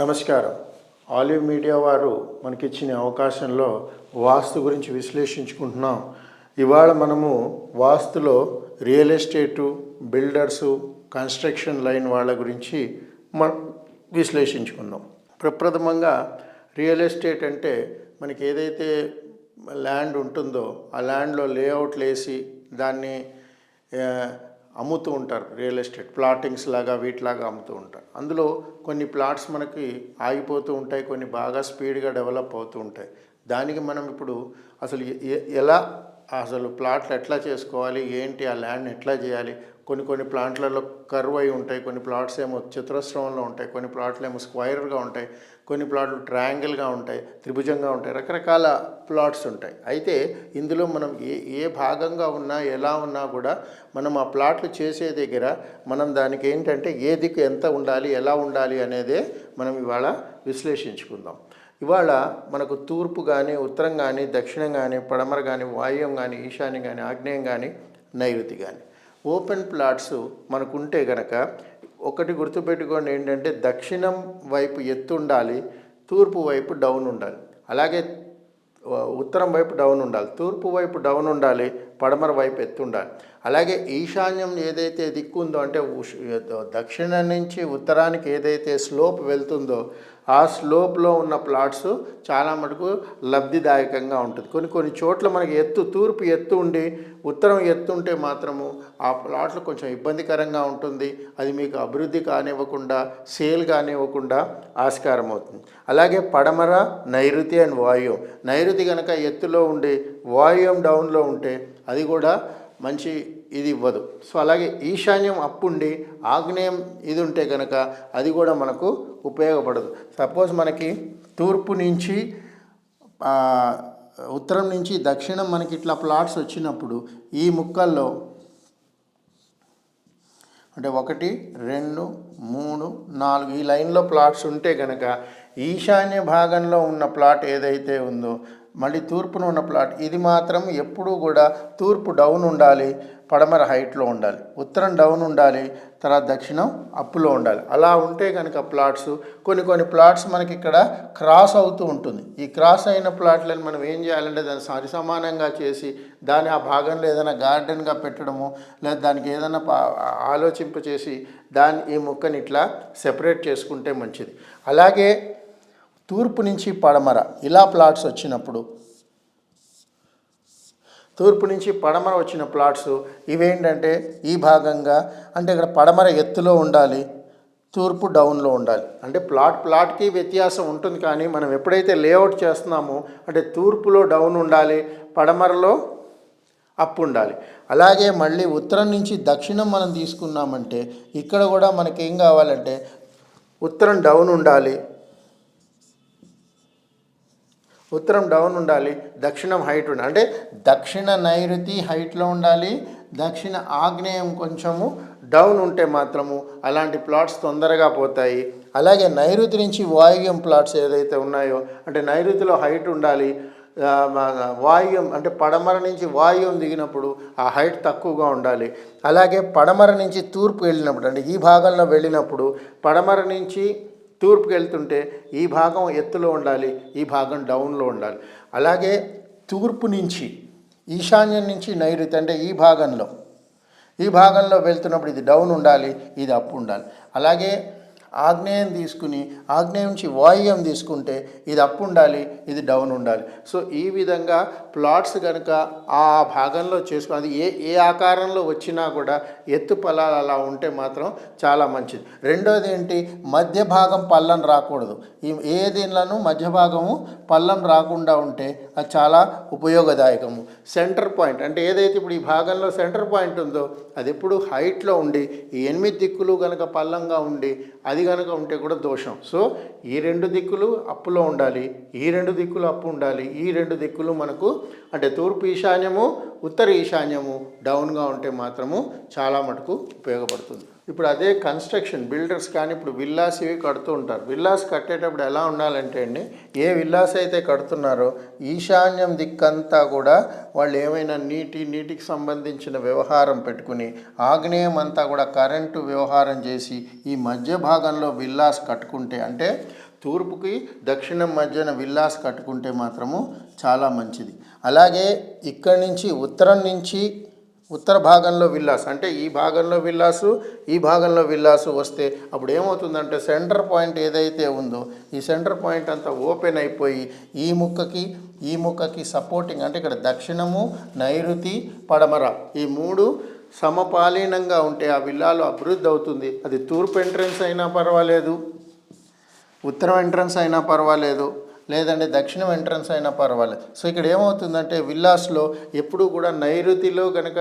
నమస్కారం. Olive media వారు మనకిచ్చిన అవకాశంలో వాస్తు గురించి విశ్లేషించుకుంటున్నాం. ఇవాళ మనము వాస్తులో real estate builders construction line వాళ్ళ గురించి మనం విశ్లేషించుకుందాం. ప్రప్రథమంగా రియల్ ఎస్టేట్ అంటే మనకి ఏదైతే ల్యాండ్ ఉంటుందో ఆ ల్యాండ్లో లేఅవుట్లు వేసి దాన్ని అమ్ముతూ ఉంటారు రియల్ ఎస్టేట్. ప్లాటింగ్స్ లాగా వీటిలాగా అమ్ముతూ ఉంటారు. అందులో కొన్ని ప్లాట్స్ మనకి ఆగిపోతూ ఉంటాయి కొన్ని బాగా స్పీడ్గా డెవలప్ అవుతూ ఉంటాయి. దానికి మనం ఇప్పుడు అసలు ఎలా అసలు ప్లాట్లు ఎట్లా చేసుకోవాలి ఏంటి ఆ ల్యాండ్ ఎట్లా చేయాలి కొన్ని కొన్ని ప్లాంట్లలో కర్వ్ అయి ఉంటాయి కొన్ని ప్లాట్స్ ఏమో చతురస్రంలో ఉంటాయి కొన్ని ప్లాట్లు ఏమో స్క్వైర్గా ఉంటాయి కొన్ని ప్లాట్లు ట్రయాంగిల్గా ఉంటాయి త్రిభుజంగా ఉంటాయి రకరకాల ప్లాట్స్ ఉంటాయి. అయితే ఇందులో మనం ఏ ఏ భాగంగా ఉన్నా ఎలా ఉన్నా కూడా మనం ఆ ప్లాట్లు చేసే దగ్గర మనం దానికి ఏంటంటే ఏ దిక్కు ఎంత ఉండాలి ఎలా ఉండాలి అనేదే మనం ఇవాళ విశ్లేషించుకుందాం. ఇవాళ మనకు తూర్పు కానీ ఉత్తరం కానీ దక్షిణం కానీ పడమర కానీ వాయువ్యం కానీ ఈశాన్యం కానీ ఆగ్నేయం కానీ నైరుతి కానీ ఓపెన్ ప్లాట్స్ మనకుంటే గనక ఒకటి గుర్తుపెట్టుకోండి ఏంటంటే దక్షిణం వైపు ఎత్తు ఉండాలి తూర్పు వైపు డౌన్ ఉండాలి. అలాగే ఉత్తరం వైపు డౌన్ ఉండాలి. తూర్పు వైపు డౌన్ ఉండాలి పడమర వైపు ఎత్తుండాలి. అలాగే ఈశాన్యం ఏదైతే దిక్కు ఉందో అంటే ఉష్- దక్షిణం నుంచి ఉత్తరానికి ఏదైతే స్లోప్ వెళ్తుందో ఆ స్లోప్లో ఉన్న ప్లాట్స్ చాలా మటుకు లబ్ధిదాయకంగా ఉంటుంది. కొన్ని కొన్ని చోట్ల మనకి ఎత్తు తూర్పు ఎత్తు ఉండి ఉత్తరం ఎత్తు ఉంటే మాత్రము ఆ ప్లాట్లు కొంచెం ఇబ్బందికరంగా ఉంటుంది. అది మీకు అభివృద్ధి కానివ్వకుండా సేల్ కానివ్వకుండా ఆస్కారం అవుతుంది అలాగే పడమర నైరుతి అండ్ వాయువు నైరుతి కనుక ఎత్తులో ఉండి వాల్యూమ్ డౌన్లో ఉంటే అది కూడా మంచి ఇది ఇవ్వదు. సో అలాగే ఈశాన్యం అప్పుండి ఆగ్నేయం ఇది ఉంటే కనుక అది కూడా మనకు ఉపయోగపడదు. సపోజ్ మనకి తూర్పు నుంచి ఉత్తరం నుంచి దక్షిణం మనకి ఇట్లా ప్లాట్స్ వచ్చినప్పుడు ఈ ముక్కల్లో అంటే ఒకటి రెండు మూడు నాలుగు ఈ లైన్లో ప్లాట్స్ ఉంటే కనుక ఈశాన్య భాగంలో ఉన్న ప్లాట్ ఏదైతే ఉందో మళ్ళీ తూర్పున ఉన్న ప్లాట్ ఇది మాత్రం ఎప్పుడూ కూడా తూర్పు డౌన్ ఉండాలి పడమర హైట్లో ఉండాలి. ఉత్తరం డౌన్ ఉండాలి తర్వాత దక్షిణం అప్పులో ఉండాలి. అలా ఉంటే కనుక ప్లాట్స్ కొన్ని కొన్ని ప్లాట్స్ మనకి ఇక్కడ క్రాస్ అవుతూ ఉంటుంది. ఈ క్రాస్ అయిన ప్లాట్లను మనం ఏం చేయాలంటే దాన్ని సరి సమానంగా చేసి దాని ఆ భాగంలో ఏదైనా గార్డెన్గా పెట్టడము లేదా దానికి ఏదైనా పా- ఆలోచింప చేసి దాన్ని ఈ మొక్కని ఇట్లా సెపరేట్ చేసుకుంటే మంచిది. అలాగే తూర్పు నుంచి పడమర ఇలా ప్లాట్స్ వచ్చినప్పుడు తూర్పు నుంచి పడమర వచ్చిన ప్లాట్స్ ఇవేంటంటే ఈ భాగంగా అంటే ఇక్కడ పడమర ఎత్తులో ఉండాలి తూర్పు డౌన్లో ఉండాలి. అంటే ప్లాట్ ప్లాట్కి వ్యత్యాసం ఉంటుంది కానీ మనం ఎప్పుడైతే లేఅవుట్ చేస్తున్నామో అంటే తూర్పులో డౌన్ ఉండాలి పడమరలో అప్ ఉండాలి. అలాగే మళ్ళీ ఉత్తరం నుంచి దక్షిణం మనం తీసుకున్నామంటే ఇక్కడ కూడా మనకి ఏం కావాలంటే ఉత్తరం డౌన్ ఉండాలి ఉత్తరం డౌన్ ఉండాలి దక్షిణం హైట్ ఉండాలి. అంటే దక్షిణ నైరుతి హైట్లో ఉండాలి దక్షిణ ఆగ్నేయం కొంచెము డౌన్ ఉంటే మాత్రము అలాంటి ప్లాట్స్ తొందరగా పోతాయి. అలాగే నైరుతి నుంచి వాయువ్యం ప్లాట్స్ ఏదైతే ఉన్నాయో అంటే నైరుతిలో హైట్ ఉండాలి వాయుం అంటే పడమర నుంచి వాయుం దిగినప్పుడు ఆ హైట్ తక్కువగా ఉండాలి. అలాగే పడమర నుంచి తూర్పు వెళ్ళినప్పుడు అంటే ఈ భాగంలో వెళ్ళినప్పుడు పడమర నుంచి తూర్పుకి వెళ్తుంటే ఈ భాగం ఎత్తులో ఉండాలి ఈ భాగం డౌన్లో ఉండాలి. అలాగే తూర్పు నుంచి ఈశాన్యం నుంచి నైరుతి అంటే ఈ భాగంలో. ఈ భాగంలో వెళ్తున్నప్పుడు ఇది డౌన్ ఉండాలి ఇది అప్ ఉండాలి. అలాగే ఆగ్నేయం తీసుకుని ఆగ్నేయం నుంచి వాయువ్యం తీసుకుంటే ఇది అప్ ఉండాలి ఇది డౌన్ ఉండాలి. సో ఈ విధంగా ప్లాట్స్ కనుక ఆ భాగంలో చేసుకుని అది ఏ ఏ ఆకారంలో వచ్చినా కూడా ఎత్తు పొలాలు అలా ఉంటే మాత్రం చాలా మంచిది. రెండోది ఏంటి? మధ్య భాగం పల్లం రాకూడదు. ఈ ఏ దీనిలను మధ్య భాగము పల్లం రాకుండా ఉంటే అది చాలా ఉపయోగదాయకము. సెంటర్ పాయింట్ అంటే ఏదైతే ఇప్పుడు ఈ భాగంలో సెంటర్ పాయింట్ ఉందో అది ఎప్పుడు హైట్లో ఉండి ఈ ఎనిమిది దిక్కులు కనుక పల్లంగా ఉండి అది కనుక ఉంటే కూడా దోషం. సో ఈ రెండు దిక్కులు అప్పులో ఉండాలి. ఈ రెండు దిక్కులు అప్పు ఉండాలి. ఈ రెండు దిక్కులు మనకు అంటే తూర్పు ఈశాన్యము ఉత్తర ఈశాన్యము డౌన్గా ఉంటే మాత్రము చాలా మటుకు ఉపయోగపడుతుంది. ఇప్పుడు అదే కన్స్ట్రక్షన్ బిల్డర్స్ కానీ ఇప్పుడు విల్లాస్ ఇవి కడుతూ ఉంటారు. విల్లాస్ కట్టేటప్పుడు ఎలా ఉండాలంటే అండి ఏ విల్లాస్ అయితే కడుతున్నారో ఈశాన్యం దిక్కంతా కూడా వాళ్ళు ఏమైనా నీటి నీటికి సంబంధించిన వ్యవహారం పెట్టుకుని ఆగ్నేయం అంతా కూడా కరెంటు వ్యవహారం చేసి ఈ మధ్య భాగంలో విల్లాస్ కట్టుకుంటే అంటే తూర్పుకి దక్షిణం మధ్యన విల్లాస్ కట్టుకుంటే మాత్రము చాలా మంచిది. అలాగే ఇక్కడి నుంచి ఉత్తరం నుంచి ఉత్తర భాగంలో విల్లాస్. అంటే ఈ భాగంలో విల్లాసు ఈ భాగంలో విల్లాసు వస్తే అప్పుడు ఏమవుతుందంటే సెంటర్ పాయింట్ ఏదైతే ఉందో ఈ సెంటర్ పాయింట్ అంతా ఓపెన్ అయిపోయి ఈ ముక్కకి ఈ ముక్కకి సపోర్టింగ్ అంటే ఇక్కడ దక్షిణము నైరుతి పడమర ఈ మూడు సమపాలీనంగా ఉంటే ఆ విల్లాలో అభివృద్ధి అవుతుంది. అది తూర్పు ఎంట్రన్స్ అయినా పర్వాలేదు ఉత్తరం ఎంట్రన్స్ అయినా పర్వాలేదు. లేదంటే దక్షిణం ఎంట్రన్స్ అయినా పర్వాలేదు. సో ఇక్కడ ఏమవుతుందంటే విల్లాస్లో ఎప్పుడూ కూడా నైరుతిలో కనుక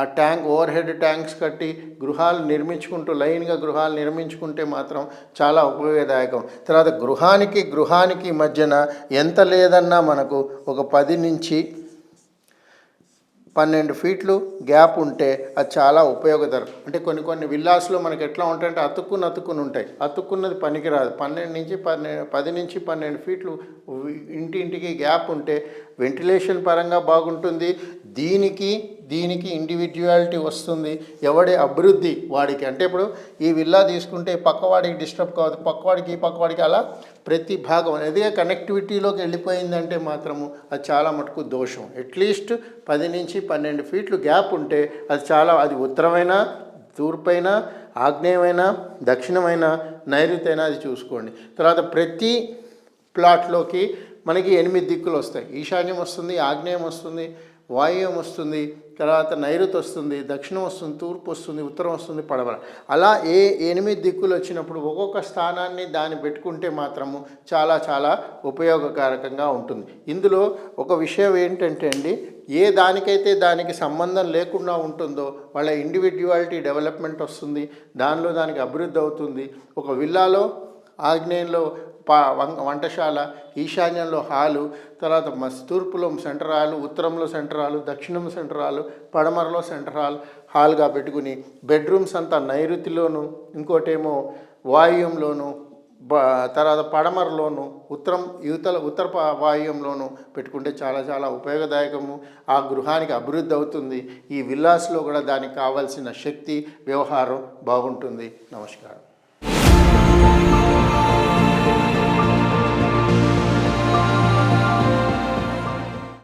ఆ ట్యాంక్ ఓవర్ హెడ్ ట్యాంక్స్ కట్టి గృహాలు నిర్మించుకుంటూ లైన్గా గృహాలు నిర్మించుకుంటే మాత్రం చాలా ఉపయోగదాయకం. తర్వాత గృహానికి గృహానికి మధ్యన ఎంత లేదన్నా మనకు ఒక పది నుంచి పన్నెండు ఫీట్లు గ్యాప్ ఉంటే అది చాలా ఉపయోగకరం. అంటే కొన్ని కొన్ని విల్లాస్లో మనకి ఎట్లా ఉంటాయంటే అతుక్కుని అతుక్కుని ఉంటాయి. అతుక్కున్నది పనికిరాదు. పన్నెండు నుంచి పన్నెండు పది నుంచి పన్నెండు ఫీట్లు ఇంటింటికి గ్యాప్ ఉంటే వెంటిలేషన్ పరంగా బాగుంటుంది. దీనికి దీనికి ఇండివిజువాలిటీ వస్తుంది. ఎవడి అభివృద్ధి వాడికి. అంటే ఇప్పుడు ఈ విల్లా తీసుకుంటే పక్కవాడికి డిస్టర్బ్ కావద్దు. పక్కవాడికి ఈ పక్కవాడికి అలా ప్రతి భాగం. అనేది కనెక్టివిటీలోకి వెళ్ళిపోయిందంటే మాత్రము అది చాలా మటుకు దోషం. అట్లీస్ట్ పది నుంచి పన్నెండు ఫీట్లు గ్యాప్ ఉంటే అది చాలా అది ఉత్తరమైన తూర్పైన ఆగ్నేయమైన దక్షిణమైన నైరుతైనా అది చూసుకోండి. తర్వాత ప్రతి ప్లాట్లోకి మనకి ఎనిమిది దిక్కులు వస్తాయి. ఈశాన్యం వస్తుంది ఆగ్నేయం వస్తుంది వాయువ్యం వస్తుంది తర్వాత నైరుతి వస్తుంది దక్షిణం వస్తుంది తూర్పు వస్తుంది ఉత్తరం వస్తుంది పడమర అలా ఏ ఎనిమిది దిక్కులు వచ్చినప్పుడు ఒక్కొక్క స్థానాన్ని దాన్ని పెట్టుకుంటే మాత్రము చాలా చాలా ఉపయోగకారకంగా ఉంటుంది. ఇందులో ఒక విషయం ఏంటంటే అండి ఏ దానికైతే దానికి సంబంధం లేకుండా ఉంటుందో వాళ్ళ ఇండివిజువాలిటీ డెవలప్మెంట్ వస్తుంది దానిలో దానికి అభివృద్ధి అవుతుంది. ఒక విల్లాలో ఆగ్నేయంలో పా వం- వంటశాల ఈశాన్యంలో హాలు తర్వాత తూర్పులో సెంటర్ హాలు ఉత్తరంలో సెంటర్ హాలు దక్షిణం సెంటర్ హాలు పడమరలో సెంటర్ హాల్ హాల్గా పెట్టుకుని బెడ్రూమ్స్ అంతా నైరుతిలోను ఇంకోటేమో వాయుంలోను బ తర్వాత పడమరలోను ఉత్తరం యువతల ఉత్తర వాయుంలోను పెట్టుకుంటే చాలా చాలా ఉపయోగదాయకము ఆ గృహానికి అభివృద్ధి అవుతుంది ఈ విల్లాస్లో కూడా దానికి కావాల్సిన శక్తి వ్యవహారం బాగుంటుంది. నమస్కారం.